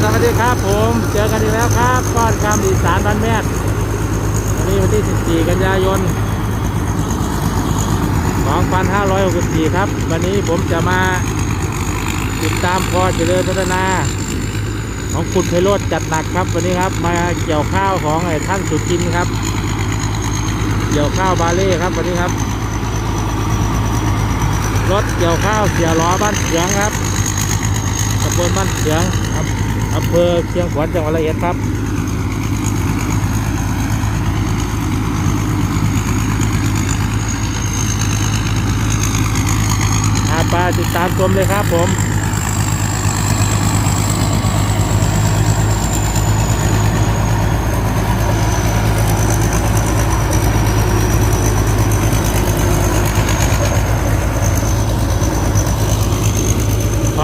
สวัสดีครับผม เจอกันอีกแล้วครับก้อนคำอีสานบ้านแม่วันนี้วันที่ 14 กันยายน 2564 ครับ วันนี้ผมจะมาติดตามพอเจริญพัฒนา ของคุณไพโรธจัดหนักครับ วันนี้ครับมาเกี่ยวข้าวของไอ้ท่านสุจินครับ เกี่ยวข้าวบาเล่ครับวันนี้ครับ รถเกี่ยวข้าวเสียล้อบ้านเฉียงครับำบลบ้านเฉียงอำเภอเชียงขวัญจังหวัดร้อยเอ็ดครับอาปาติดตามชมเลยครับผม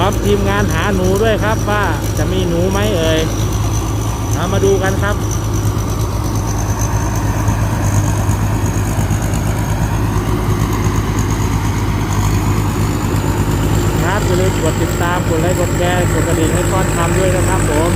พร้อมทีมงานหาหนูด้วยครับว่าจะมีหนูไหมเอ่ยเอามาดูกันครับครับอย่าลืมกดติดตามกดไลค์กดแชร์กดกระดิ่งให้ก้อนทำด้วยนะครับผม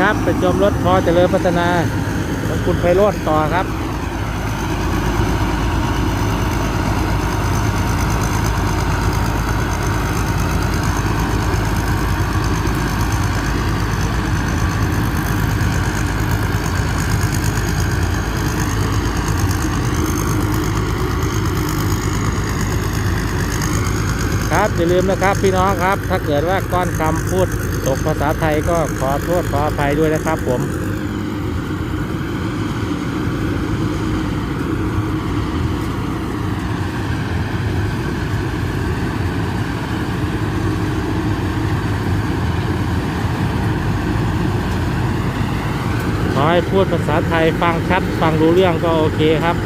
ครับไปชมรถพอเจริญพัฒนาของคุณไพโรธต่อครับครับอย่าลืมนะครับพี่น้องครับ ถ้าเกิดว่าก้อนคำพูด ตกภาษาไทยก็ขอโทษขออภัยด้วยนะครับผมขอให้พูดภาษาไทยฟังชัด ฟังรู้เรื่องก็โอเคครับ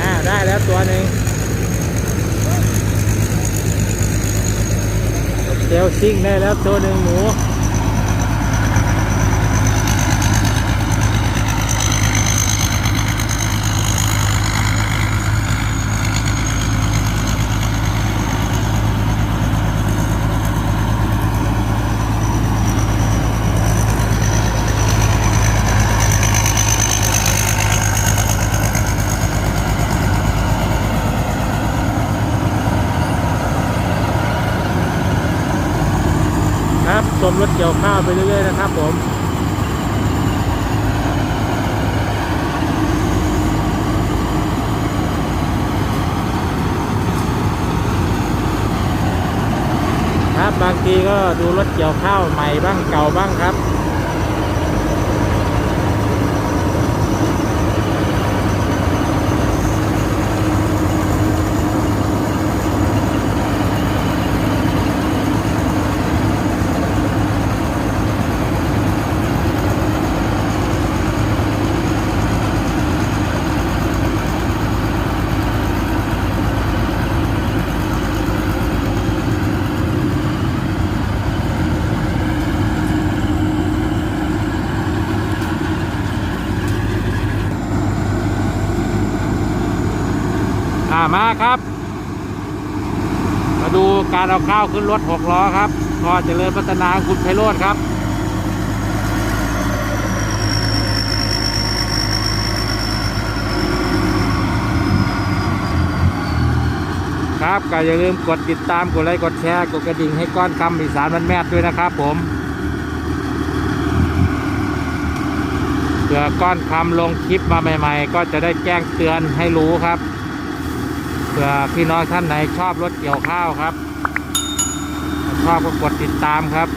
อ่าได้แล้วตัวหนึ่ง เซลซิ่งได้แล้วตัวหนึ่งหมู ชมรถเกี่ยวข้าวไปเรื่อยๆนะครับผมครับบางทีก็ดูรถเกี่ยวข้าวใหม่บ้างเก่าบ้างครับ มาครับ มาดูการเอาข้าวขึ้นรถหกล้อครับพอเจริญพัฒนาคุณไพโรธครับครับก็อย่าลืมกดติดตามกดไลค์กดแชร์กดกระดิ่งให้ก้อนคำอีสานวันแม่ด้วยนะครับผมเผื่อก้อนคำลงคลิปมาใหม่ ๆ ก็จะได้แจ้งเตือนให้รู้ครับ ผื่อพี่น้องท่านไหนชอบรถเกี่ยวข้าวครับ ชอบก็กดติดตามครับ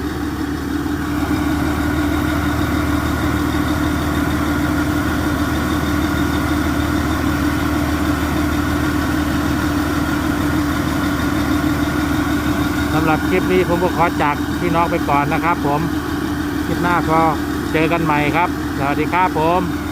สำหรับคลิปนี้ผมก็ขอจากพี่น้องไปก่อนนะครับ ผม คลิปหน้าก็เจอกันใหม่ครับ สวัสดีครับผม